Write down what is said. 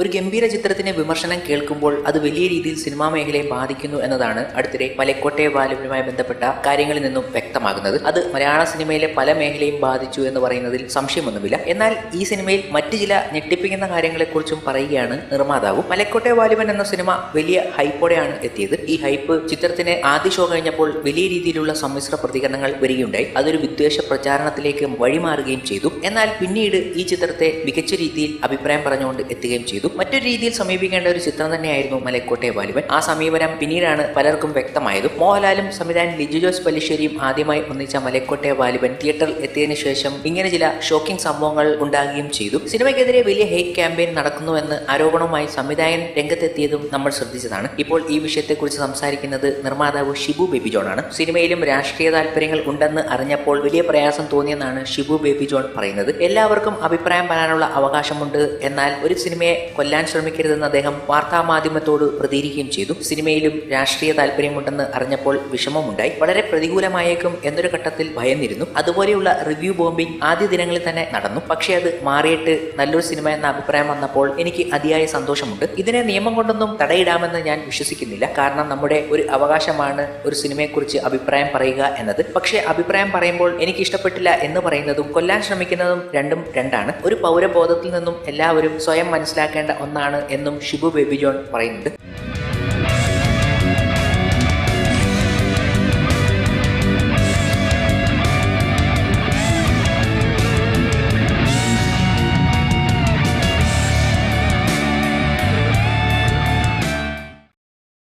ഒരു ഗംഭീര ചിത്രത്തിന്റെ വിമർശനം കേൾക്കുമ്പോൾ അത് വലിയ രീതിയിൽ സിനിമാ മേഖലയെ ബാധിക്കുന്നു എന്നതാണ് അടുത്തിടെ മലക്കോട്ടെ ബാലുവിനുമായി ബന്ധപ്പെട്ട കാര്യങ്ങളിൽ നിന്നും വ്യക്തമാകുന്നത്. അത് മലയാള സിനിമയിലെ പല മേഖലയും ബാധിച്ചു എന്ന് പറയുന്നതിൽ സംശയമൊന്നുമില്ല. എന്നാൽ ഈ സിനിമയിൽ മറ്റു ചില ഞെട്ടിപ്പിക്കുന്ന കാര്യങ്ങളെക്കുറിച്ചും പറയുകയാണ് നിർമ്മാതാവ്. മലക്കോട്ടെ ബാലുവൻ എന്ന സിനിമ വലിയ ഹൈപ്പോടെയാണ് എത്തിയത്. ഈ ഹൈപ്പ് ചിത്രത്തിന് ആദ്യ ഷോ കഴിഞ്ഞപ്പോൾ വലിയ രീതിയിലുള്ള സമ്മിശ്ര പ്രതികരണങ്ങൾ വരികയുണ്ടായി. അതൊരു വിദ്വേഷ പ്രചാരണത്തിലേക്ക് വഴിമാറുകയും ചെയ്തു. എന്നാൽ പിന്നീട് ഈ ചിത്രത്തെ മികച്ച രീതിയിൽ അഭിപ്രായം പറഞ്ഞുകൊണ്ട് എത്തുകയും ചെയ്തു. മറ്റൊരു രീതിയിൽ സമീപിക്കേണ്ട ഒരു ചിത്രം തന്നെയായിരുന്നു മലക്കോട്ടെ ബാലുവൻ ആ സമീപനം പിന്നീടാണ് പലർക്കും വ്യക്തമായതും. മോഹൻലാലും സംവിധായകൻ ലിജു ജോസ് പല്ലിശ്ശേരിയും ആദ്യമായി ഒന്നിച്ച മലക്കോട്ടെ ബാലുവൻ തിയേറ്ററിൽ എത്തിയതിനു ശേഷം ഇങ്ങനെ ചില ഷോക്കിംഗ് സംഭവങ്ങൾ ഉണ്ടാകുകയും ചെയ്തു. സിനിമയ്ക്കെതിരെ വലിയ ഹേറ്റ് ക്യാമ്പയിൻ നടക്കുന്നുവെന്ന് ആരോപണവുമായി സംവിധായകൻ രംഗത്തെത്തിയതും നമ്മൾ ശ്രദ്ധിച്ചതാണ്. ഇപ്പോൾ ഈ വിഷയത്തെക്കുറിച്ച് സംസാരിക്കുന്നത് നിർമ്മാതാവ് ഷിബു ബേബി ജോൺ ആണ്. സിനിമയിലും രാഷ്ട്രീയ താല്പര്യങ്ങൾ ഉണ്ടെന്ന് അറിഞ്ഞപ്പോൾ വലിയ പ്രയാസം തോന്നിയെന്നാണ് ഷിബു ബേബി ജോൺ പറയുന്നത്. എല്ലാവർക്കും അഭിപ്രായം പറയാനുള്ള അവകാശമുണ്ട്. എന്നാൽ ഒരു സിനിമയെ കൊല്ലാൻ ശ്രമിക്കരുതെന്ന് അദ്ദേഹം വാർത്താ മാധ്യമത്തോട് പ്രതികരിക്കുകയും ചെയ്തു. സിനിമയിലും രാഷ്ട്രീയ താല്പര്യമുണ്ടെന്ന് അറിഞ്ഞപ്പോൾ വിഷമമുണ്ടായി. വളരെ പ്രതികൂലമായേക്കും എന്നൊരു ഘട്ടത്തിൽ ഭയന്നിരുന്നു. അതുപോലെയുള്ള റിവ്യൂ ബോംബിംഗ് ആദ്യ ദിനങ്ങളിൽ തന്നെ നടന്നു. പക്ഷേ അത് മാറിയിട്ട് നല്ലൊരു സിനിമ എന്ന അഭിപ്രായം വന്നപ്പോൾ എനിക്ക് അതിയായ സന്തോഷമുണ്ട്. ഇതിനെ നിയമം കൊണ്ടൊന്നും തടയിടാമെന്ന് ഞാൻ വിശ്വസിക്കുന്നില്ല. കാരണം നമ്മുടെ ഒരു അവകാശമാണ് ഒരു സിനിമയെക്കുറിച്ച് അഭിപ്രായം പറയുക എന്നത്. പക്ഷേ അഭിപ്രായം പറയുമ്പോൾ എനിക്ക് ഇഷ്ടപ്പെട്ടില്ല എന്ന് പറയുന്നതും കൊല്ലാൻ ശ്രമിക്കുന്നതും രണ്ടും രണ്ടാണ്. ഒരു പൗരബോധത്തിൽ നിന്നും എല്ലാവരും സ്വയം മനസ്സിലാക്കേണ്ട ഒന്നാണ് എന്നും ഷിബു ബേബി ജോൺ പറയുന്നുണ്ട്.